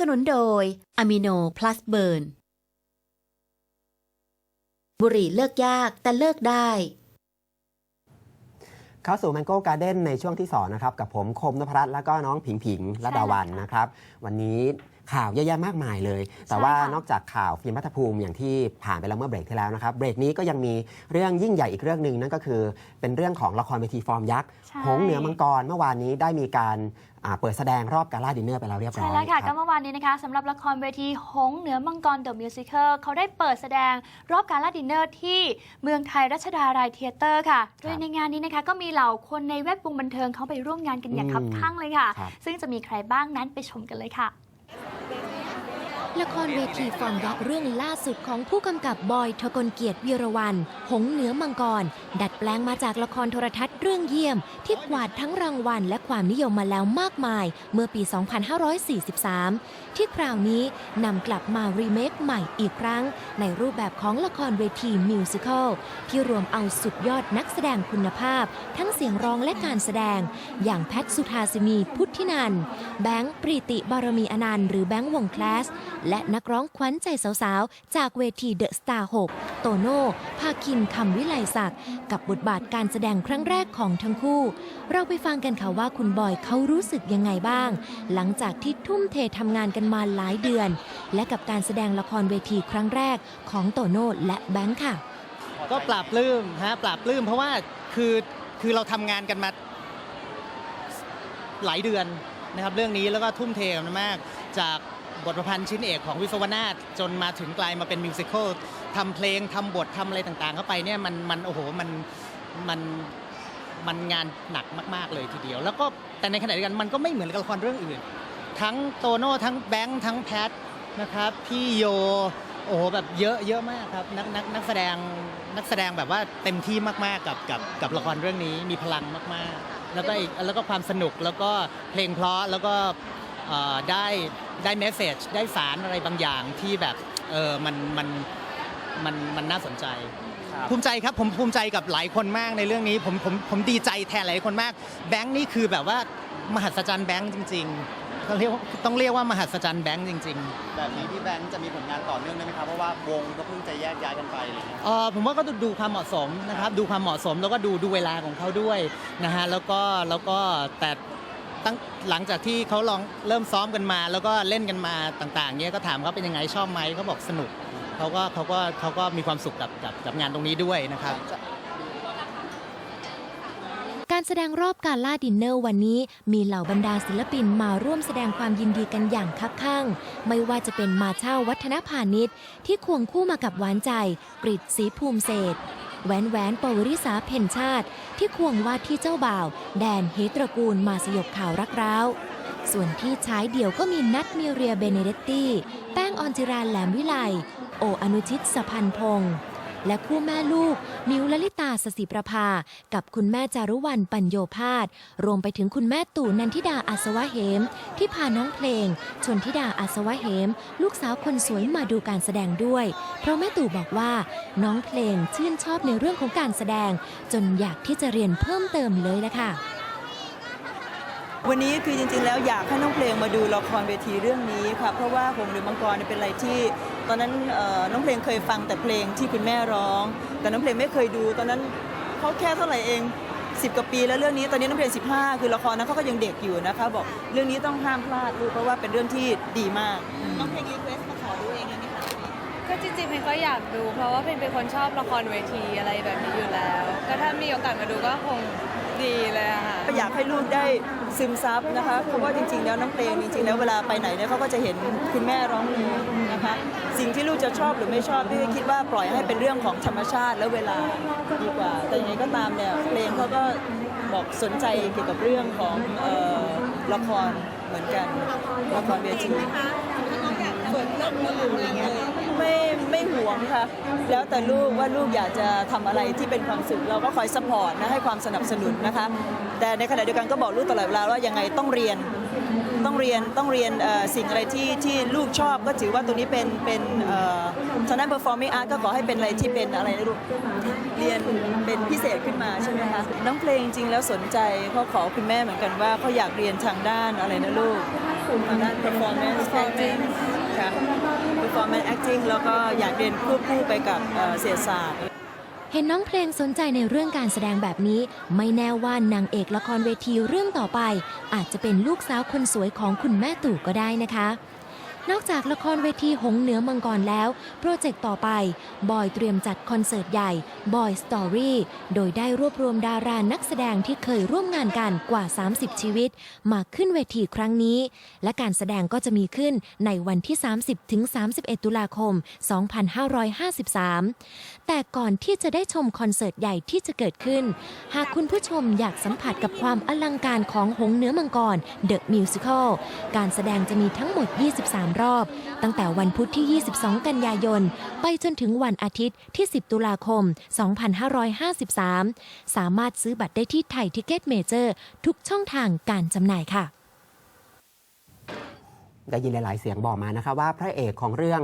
สนุนโดยอะมิโนพลัสเบิร์นบุหรี่เลิกยากแต่เลิกได้เข้าสู่ Mango Garden ในช่วงที่ 2 นะครับ กับผมคมนพรัตน์แล้วก็น้องผิงผิงและดาวันนะครับ วันนี้ข่าวเยอะแยะมากมายเลย แต่ว่าค่ะนอกจากข่าวฟิล์มพัฒภูมิอย่างที่ผ่านไปแล้วเมื่อเบรกที่แล้วนะครับ เบรกนี้ก็ยังมีเรื่องยิ่งใหญ่อีกเรื่องหนึ่งนั่นก็คือ เป็นเรื่องของละครเวทีฟอร์มยักษ์ใช่หงส์เหนือมังกรเมื่อวานนี้ได้มีการอ่า เปิดแสดงรอบการ่าดินเนอร์ไปแล้วเรียบร้ใช่อยแล้วค่ะคก็รับเมื่อวานนี้นะคะสำหรับละครเวทีหงส์เหนือมังกรเดอะมิวสิคลเขาได้เปิดแสดงรอบการลาดินเนอร์ที่เมืองไทยรัชดารายเทยเตอร์ค่ะ โดยในงานนี้นะคะก็มีเหล่าคนในแวดวงบันเทิงเขาไปร่วมงานกันอย่างอืมคับข้างเลยค่ะครับซึ่งจะมีใครบ้างนั้นไปชมกันเลยค่ะ ละครเวทีฟอร์มยักษ์เรื่องล่าสุดของผู้กำกับบอยทกลเกียรติวีรวัน หงส์เหนือมังกร ดัดแปลงมาจากละครโทรทัศน์เรื่องเยี่ยม ที่กวาดทั้งรางวัลและความนิยมมาแล้วมากมาย เมื่อปี 2543 ที่คราวนี้นำกลับมารีเมคใหม่อีกครั้ง ในรูปแบบของละครเวทีมิวสิควลที่รวมเอาสุดยอดนักแสดงคุณภาพ ทั้งเสียงร้องและการแสดง อย่างแพทสุธาสินีพุทธินันท์แบงค์ปรีติบารมีอนันต์หรือแบงค์วงแคลสและนักร้องขวัญใจสาวๆ จากเวทีเดอะสตาร์6โตโน่ภาคินคำวิไลศักดิ์กับบทบาทการแสดงครั้งแรกของทั้งคู่ เราไปฟังกันค่ะว่าคุณบอยเขารู้สึกยังไงบ้าง หลังจากที่ทุ่มเททำงานกันมาหลายเดือน และกับการแสดงละครเวทีครั้งแรกของโตโน่และแบงค์ค่ะ ก็ปราบปลื้มฮะปราบปลื้มเพราะว่าคือคือเราทำงานกันมาหลายเดือนนะครับเรื่องนี้แล้วก็ทุ่มเทกันมากจาก บทประพันธ์ชิ้นเอกของวิศวนาถจนมาถึงกลายมาเป็นมิวสิควลทำเพลงทำบททำอะไรต่างๆเข้าไปเนี่ยมันมันโอ้โหมันมันมันงานหนักมาก ๆ เลยทีเดียว แล้วก็แต่ในขณะเดียวกันมันก็ไม่เหมือนกับละครเรื่องอื่น ทั้งโตโน่ทั้งแบงค์ทั้งแพทนะครับพี่โยโอ้โหแบบเยอะเยอะมากครับนักนักนักแสดงนักแสดงแบบว่าเต็มที่มากๆกับกับกับละครเรื่องนี้มีพลังมากๆ แล้วก็อีกแล้วก็ความสนุกแล้วก็เพลงเพราะแล้วก็ ได้ได้เมสเซจได้สารอะไรบางอย่างที่แบบเออมันมันมันมันน่าสนใจ ภูมิใจครับผมภูมิใจกับหลายคนมากในเรื่องนี้ผมผมผมดีใจแทนหลายคนมาก แบงค์นี่คือแบบว่ามหัศจรรย์แบงค์จริงๆต้องเรียกว่าต้องเรียกว่ามหัศจรรย์แบงค์จริง ๆ แบบนี้พี่แบงค์จะมีผลงานต่อเนื่องได้ไหมครับ เพราะว่าวงก็เพิ่งจะแยกย้ายกันไปอะไรเงี้ยเออผมว่าก็ดูดูความเหมาะสมนะครับ ดูความเหมาะสมแล้วก็ดูดูเวลาของเขาด้วยนะฮะแล้วก็แล้วก็แต่ ตั้งหลังจากที่เขาลองเริ่มซ้อมกันมา แล้วก็เล่นกันมาต่างๆเนี้ยก็ถามเขาเป็นยังไงชอบไหมเขาบอกสนุกเขาก็เขาก็เขาก็มีความสุขกับกับกับงานตรงนี้ด้วยนะครับ การแสดงรอบการล่าดินเนอร์วันนี้ มีเหล่าบรรดาศิลปินมาร่วมแสดงความยินดีกันอย่างคับข้าง ไม่ว่าจะเป็นมาเช่าวัฒนพาณิชย์ที่ควงคู่มากับหวานใจ กริดสีภูมิเศษ แหวนแหวนปวริสาเพ่นชาติ ที่ควงว่าที่เจ้าบ่าว แดนเฮตระกูลมาสยบข่าวรักร้าว ส่วนที่ชายเดี่ยวก็มีนัทมิเรียเบเนเดตตี้ แป้งออนจิราแหลมวิไล โออนุชิตสพันพงษ์ และคู่แม่ลูก มิวลลิตาสสิประภา กับคุณแม่จารุวรรณปัญโยพาสรวมไปถึงคุณแม่ตู่นันทิดาอาสวะเหม ที่พาน้องเพลง ชนทิดาอาสวะเหม ลูกสาวคนสวยมาดูการแสดงด้วย เพราะแม่ตู่บอกว่า น้องเพลงชื่นชอบในเรื่องของการแสดง จนอยากที่จะเรียนเพิ่มเติมเลยละค่ะวันนี้คือจริงๆ แล้วอยากให้น้องเพลงมาดูละครเวทีเรื่องนี้ค่ะเพราะว่าหงหรือมังกรเป็นอะไรที่ ตอนนั้นเอ่อน้องเพลงเคยฟังแต่เพลงที่คุณแม่ร้อง แต่น้องเพลงไม่เคยดู ตอนนั้นเขาแค่เท่าไหร่เอง10กว่าปีแล้วเรื่องนี้ตอนนี้น้องเพลง15 คือละครนั้นเขาก็ยังเด็กอยู่นะคะบอกเรื่องนี้ต้องห้ามพลาดลูกเพราะว่าเป็นเรื่องที่ดีมากน้องเพลงรีเควสมาขอดูเองเลยไหมคะก็จริงๆเพนก็อยากดูเพราะว่าเพนเป็นคนชอบละครเวทีอะไรแบบนี้อยู่แล้ว ก็ถ้ามีโอกาสมาดูก็คงดีเลยอะค่ะก็อยากให้ลูกได้ซึมซับนะคะเพราะว่าจริงๆ แล้วน้องเพลงจริงๆ แล้วเวลาไปไหนเนี่ยเขาก็จะเห็นคุณแม่ร้องเพลง นะคะสิ่งที่ลูกจะชอบหรือไม่ชอบพี่คิดว่าปล่อยให้เป็นเรื่องของธรรมชาติและเวลาดีกว่า แต่ยังไงก็ตามเนี่ยเพลงเขาก็บอกสนใจเกี่ยวกับเรื่องของเอ่อละครเหมือนกันละครเวทีไม่ไม่หวงค่ะแล้วแต่ลูกว่าลูกอยากจะทำอะไรที่เป็นความสุขเราก็คอยสปอร์ตนะให้ความสนับสนุนนะคะ แต่ในขณะเดียวกันก็บอกลูกตลอดเวลาว่ายังไงต้องเรียน ต้องเรียนต้องเรียนสิ่งอะไรที่ที่ลูกชอบก็ถือว่าตรงนี้เป็นเป็นฉะนั้น performing art ก็ขอให้เป็นอะไรที่เป็นอะไรนะลูกเรียนเป็นพิเศษขึ้นมาใช่ไหมคะน้องเพลงจริงแล้วสนใจเขาขอคุณแม่เหมือนกันว่าเขาอยากเรียนทางด้านอะไรนะลูกทางด้าน performance acting ค่ะ performance acting แล้วก็อยากเรียนควบคู่ไปกับเอ่อเศรษฐศาสตร์ เห็นน้องเพลงสนใจในเรื่องการแสดงแบบนี้ ไม่แน่ว่านางเอกละครเวทีเรื่องต่อไป อาจจะเป็นลูกสาวคนสวยของคุณแม่ตู่ก็ได้นะคะ นอกจากละครเวทีหงเหนือมังกรแล้ว โปรเจกต์ต่อไป บอยเตรียมจัดคอนเสิร์ตใหญ่ Boy Story โดยได้รวบรวมดารานักแสดงที่เคยร่วมงานกันกว่า 30 ชีวิต มาขึ้นเวทีครั้งนี้ และการแสดงก็จะมีขึ้นในวันที่ 30 ถึง 31 ตุลาคม 2553 แต่ก่อนที่จะได้ชมคอนเสิร์ตใหญ่ที่จะเกิดขึ้น หากคุณผู้ชมอยากสัมผัสกับความอลังการของหงเหนือมังกร The Musical การแสดงจะมีทั้งหมด 23รอบ ตั้งแต่วันพุธที่ 22 กันยายน ไปจนถึงวันอาทิตย์ที่ 10 ตุลาคม 2553 สามารถซื้อบัตรได้ที่ไทยทิเก็ตเมเจอร์ ทุกช่องทางการจำหน่ายค่ะ ได้ยินหลาย ๆ เสียงบอกมานะครับว่าพระเอกของเรื่อง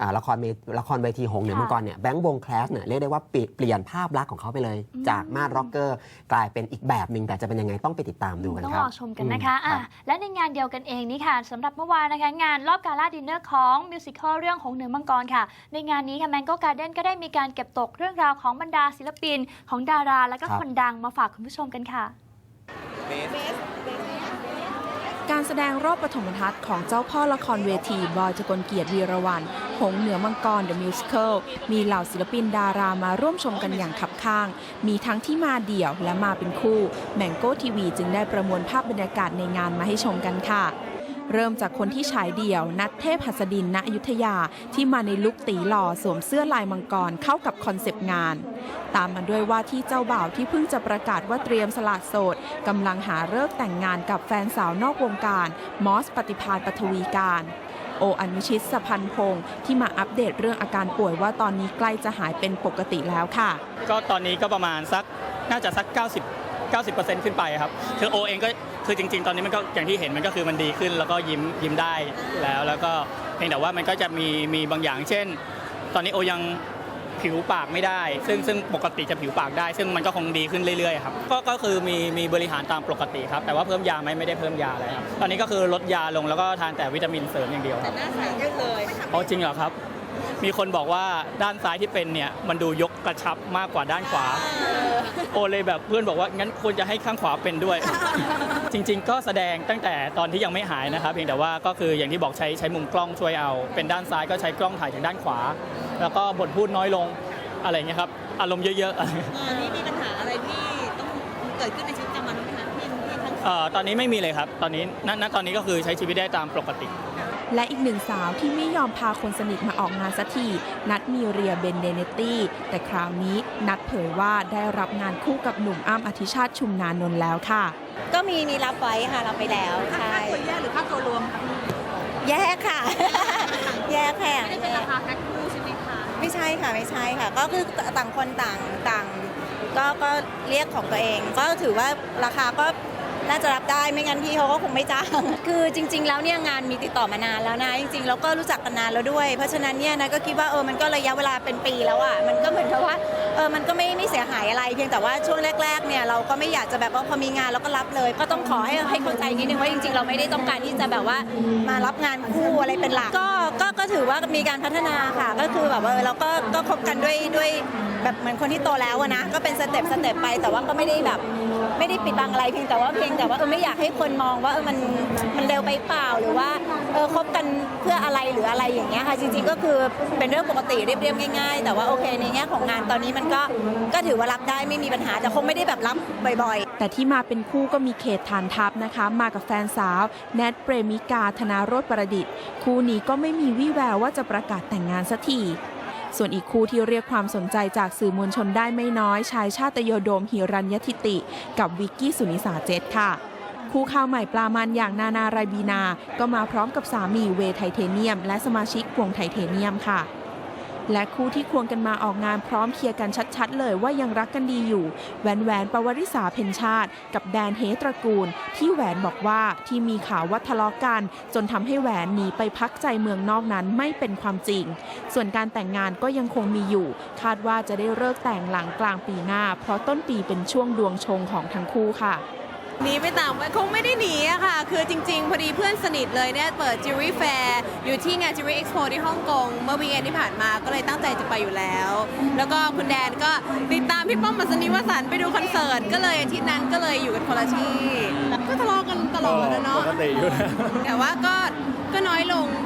อาละครเวละครเวทีหงส์เหนือค่ะ มังกรเนี่ยแบงค์วงแคลสเนี่ยเรียกได้ว่าเปลี่ยนเปลี่ยนภาพลักษณ์ของเขาไปเลยอืมจากมาดร็อกเกอร์กลายเป็นอีกแบบหนึ่งแต่จะเป็นยังไงต้องไปติดตามดูกันต้องครับรอชมกันนะคะอืมอะรับและในงานเดียวกันเองนี่ค่ะสำหรับเมื่อวานนะคะ งานรอบการล่าดินเนอร์ของมิวสิควลเรื่องของเหนือมังกรค่ะ ในงานนี้ค่ะแมงโก้การ์เด้นก็ได้มีการเก็บตกเรื่องราวของบรรดาศิลปินของดารา และก็ครับ คนดังมาฝากคุณผู้ชมกันค่ะ การแสดงรอบปฐมทัศน์ของเจ้าพ่อละครเวที บอยจกลเกียรติวีรวันหงเหนือมังกรเดอะมิวสิคลมีเหล่าศิลปินดารามาร่วมชมกันอย่างขับข้าง มีทั้งที่มาเดี่ยวและมาเป็นคู่แมงโก้ทีวีจึงได้ประมวลภาพบรรยากาศในงานมาให้ชมกันค่ะ เริ่มจากคนที่ฉายเดี่ยว นัดเทพหัสดินณอยุธยาที่มาในลุคตีหล่อสวมเสื้อลายมังกรเข้ากับคอนเซปต์งาน ตามมาด้วยว่าที่เจ้าบ่าวที่เพิ่งจะประกาศว่าเตรียมสละโสดกำลังหาเลิกแต่งงานกับแฟนสาวนอกวงการ มอสปฏิพานปฐวีการโออนุชิตสพันพงศ์ที่มาอัปเดตเรื่องอาการป่วยว่าตอนนี้ใกล้จะหายเป็นปกติแล้วค่ะ ก็ตอนนี้ก็ประมาณสักน่าจะสัก 90 90%ขึ้นไปครับคือโอเองก็ คือจริง ๆ ตอนนี้มันก็อย่างที่เห็นมันก็คือมันดีขึ้น แล้วก็ยิ้มยิ้มได้แล้ว แล้วก็เพียงแต่ว่ามันก็จะมีมีบางอย่าง เช่น ตอนนี้โอยังผิวปากไม่ได้ ซึ่งซึ่งปกติจะผิวปากได้ ซึ่งมันก็คงดีขึ้นเรื่อยๆครับก็ก็คือมีมีบริหารตามปกติครับ แต่ว่าเพิ่มยาไหมไม่ได้เพิ่มยาอะไรครับตอนนี้ก็คือลดยาลงแล้วก็ทานแต่วิตามินเสริมอย่างเดียวครับหน้าใสขึ้นเลย อ๋อจริงเหรอครับ มีคนบอกว่าด้านซ้ายที่เป็นเนี่ยมันดูยกกระชับมากกว่าด้านขวา โอเลยแบบเพื่อนบอกว่างั้นควรจะให้ข้างขวาเป็นด้วย จริง ๆ ก็แสดงตั้งแต่ตอนที่ยังไม่หายนะครับเพียงแต่ว่าก็คืออย่างที่บอกใช้ใช้มุมกล้องช่วยเอา เป็นด้านซ้ายก็ใช้กล้องถ่ายจากด้านขวา แล้วก็บทพูดน้อยลงอะไรอย่างเงี้ยครับอารมณ์เยอะๆอันนี้มีปัญหาอะไรที่ต้องเกิดขึ้นในชีวิตประจำวันไหมคะที่ที่ทั้งเอ่อตอนนี้ไม่มีเลยครับ ตอนนี้ณณตอนนี้ก็คือใช้ชีวิตได้ตามปกติ และอีกหนึ่งสาวที่ไม่ยอมพาคนสนิทมาออกงานสักทีนัดมีเรียเบนเดเนตตี้ แต่คราวนี้นัดเผยว่าได้รับงานคู่กับหนุ่มอ้ำอธิชาติชุมนานนท์แล้วค่ะ ก็มีมีรับไว้ค่ะรับไปแล้วใช่ตัวแยกหรือค่าตัวรวมคะพี่แยกค่ะ แยกค่ะไม่ได้เป็นราคาแพ็คคู่ใช่ไหมคะไม่ใช่ค่ะไม่ใช่ค่ะ ก็คือต่างคนต่างต่างก็ก็เรียกของตัวเอง ก็ถือว่าราคาก็ น่าจะรับได้ไม่งั้นพี่เขาก็คงไม่จ้าง คือจริง ๆ แล้วเนี่ยงานมีติดต่อมานานแล้วนะจริงๆแล้วก็รู้จักกันนานแล้วด้วย เพราะฉะนั้นเนี่ยนะก็คิดว่าเออมันก็ระยะเวลาเป็นปีแล้วอะมันก็เหมือนกับว่าเออมันก็ไม่ไม่เสียหายอะไร เพียงแต่ว่าช่วงแรกๆเนี่ยเราก็ไม่อยากจะแบบว่าพอมีงานเราก็รับเลย ก็ต้องขอให้ให้เข้าใจนิดนึงว่าจริง ๆ เราไม่ได้ต้องการที่จะแบบว่ามารับงานคู่อะไรเป็นหลักก็ก็ก็ถือว่ามีการพัฒนาค่ะ ก็คือแบบว่าเออเราก็ก็คบกันด้วยด้วยแบบเหมือนคนที่โตแล้วอะนะก็เป็นสเต็ปสเต็ปไปแต่ว่าก็ไม่ได้แบบ ไม่ได้ปิดบังอะไรเพียงแต่ว่าเพียงแต่ว่าเออไม่อยากให้คนมองว่าเออมันมันเร็วไปเปล่าหรือว่าเออคบกันเพื่ออะไรหรืออะไรอย่างเงี้ยค่ะจริงๆก็คือเป็นเรื่องปกติเรียบๆง่ายๆ แต่ว่าโอเคในแง่ของงานตอนนี้มันก็ก็ถือว่ารับได้ไม่มีปัญหาแต่คงไม่ได้แบบรับบ่อยๆ แต่ที่มาเป็นคู่ก็มีเขตฐานทัพนะคะ มากับแฟนสาวแนทเปรมิกาธนาโรธประดิษฐ์ คู่นี้ก็ไม่มีวี่แววว่าจะประกาศแต่งงานสักที ส่วนอีกคู่ที่เรียกความสนใจจากสื่อมวลชนได้ไม่น้อย ชายชาติโยโดมหิรัญยทิติ กับวิกกี้สุนิสาเจตค่ะ คู่ข่าวใหม่ปลามันอย่างนานาไรบีนา ก็มาพร้อมกับสามีเวไทเทเนียม และสมาชิกวงไทเทเนียมค่ะ และคู่ที่ควงกันมาออกงานพร้อมเคลียร์กันชัดๆ เลยว่ายังรักกันดีอยู่แหวนแหวนปวริษาเพนชาติ กับแดนเฮตระกูล ที่แหวนบอกว่าที่มีข่าวว่าทะเลาะกัน จนทำให้แหวนหนีไปพักใจเมืองนอกนั้นไม่เป็นความจริง ส่วนการแต่งงานก็ยังคงมีอยู่ คาดว่าจะได้เลิกแต่งหลังกลางปีหน้า เพราะต้นปีเป็นช่วงดวงชงของทั้งคู่ค่ะ หนีไปต่างประเทศคงไม่ได้หนีอะค่ะ คือจริงๆ พอดีเพื่อนสนิทเลยเนี่ยเปิดจิวเวลรี่แฟร์อยู่ที่งานจิวเวลรี่เอ็กซ์โปที่ฮ่องกงเมื่อวีคเอนที่ผ่านมาก็เลยตั้งใจจะไปอยู่แล้ว แล้วก็คุณแดนก็ติดตามพี่ป้อมมัสนิวสันต์ไปดูคอนเสิร์ต ก็เลยอาทิตย์นั้นก็เลยอยู่กันคนละที่ก็ทะเลาะกันตลอดนะเนาะปกติอยู่แล้ว แต่ว่าก็ก็น้อยลงบ้าง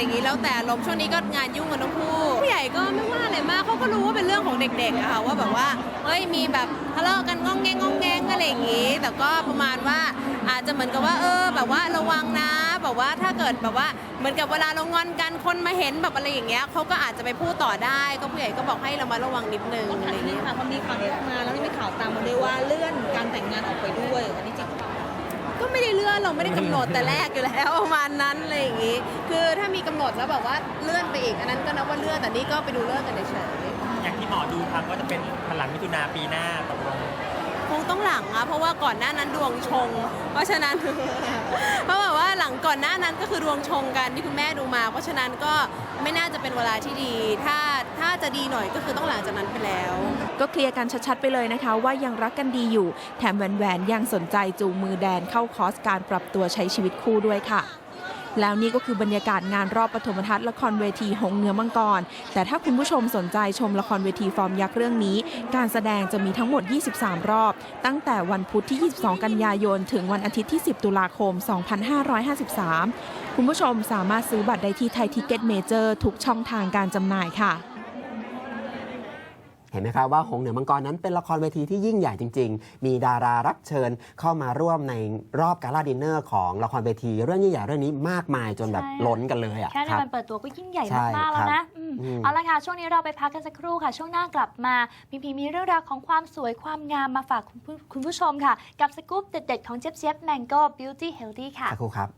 อะไรอย่างนี้แล้วแต่ลมช่วงนี้ก็งานยุ่งกันทั้งคู่ผู้ใหญ่ก็ไม่ว่าอะไรมากเขาก็รู้ว่าเป็นเรื่องของเด็กๆอะค่ะว่าแบบว่าเฮ้ยมีแบบทะเลาะกันงองแงงงองแงงอะไรอย่างนี้ แต่ก็ประมาณว่าอาจจะเหมือนกับว่าเออ แบบว่าระวังนะแบบว่าถ้าเกิดแบบว่าเหมือนกับเวลาเรางอนกันคนมาเห็นแบบอะไรอย่างเงี้ยเขาก็อาจจะไปพูดต่อได้ ก็ผู้ใหญ่ก็บอกให้เรามาระวังนิดนึงอะไรอย่างนี้ค่ะพอมีข่าวนี้ออกมาแล้ว ไม่ได้เลื่อนเราไม่ได้กำหนดแต่แรกอยู่แล้วประมาณนั้นอะไรอย่างงี้ คือถ้ามีกำหนดแล้วแบบว่าเลื่อนไปอีกอันนั้นก็นับว่าเลื่อนแต่นี่ก็ไปดูเลื่อนกันเฉยๆอย่างที่หมอดูทำก็จะเป็นพลังมิถุนาปีหน้าตกลงคงต้องหลังอะเพราะว่าก่อนหน้านั้นดวงชง เพราะฉะนั้น เพราะแบบว่าหลังก่อนหน้านั้นก็คือดวงชงกันที่คุณแม่ดูมา เพราะฉะนั้นก็ไม่น่าจะเป็นเวลาที่ดี ถ้า ถ้าจะดีหน่อยก็คือต้องหลังจากนั้นไปแล้ว ก็เคลียร์กันชัดๆไปเลยนะคะ ว่ายังรักกันดีอยู่ แถมแหวนๆยังสนใจจูงมือแดนเข้าคอร์สการปรับตัวใช้ชีวิตคู่ด้วยค่ะ แล้วนี่ก็คือบรรยากาศงานรอบปฐมทัศน์ละครเวทีหงเหนือมังกร แต่ถ้าคุณผู้ชมสนใจชมละครเวทีฟอร์มยักษ์เรื่องนี้ การแสดงจะมีทั้งหมด 23 รอบ ตั้งแต่วันพุธที่ 22 กันยายน ถึงวันอาทิตย์ที่ 10 ตุลาคม 2553 คุณผู้ชมสามารถซื้อบัตรได้ที่ไทยทิกเก็ตเมเจอร์ทุกช่องทางการจำหน่ายค่ะ เห็นไหมครับว่าหงส์เหนือมังกรนั้นเป็นละครเวทีที่ยิ่งใหญ่จริง ๆ มีดารารับเชิญเข้ามาร่วมในรอบการ่าดินเนอร์ของละครเวทีเรื่องยิ่งใหญ่เรื่องนี้มากมายจนแบบใช่ล้นกันเลยอะแค่ในครับวันเปิดตัวก็ยิ่งใหญ่ใช่มากๆแล้วครันะบอืมอืมเอาละค่ะ ช่วงนี้เราไปพักกันสักครู่ค่ะ ช่วงหน้ากลับมาพีพีมีเรื่องราวของความสวยความงามมาฝากคุณผู้คุณผู้ชมค่ะ กับสกู๊ปเด็ดๆของเจี๊ยบเจี๊ยบแมงโก้บิวตี้เฮลตี้ค่ะสักครู่ครับ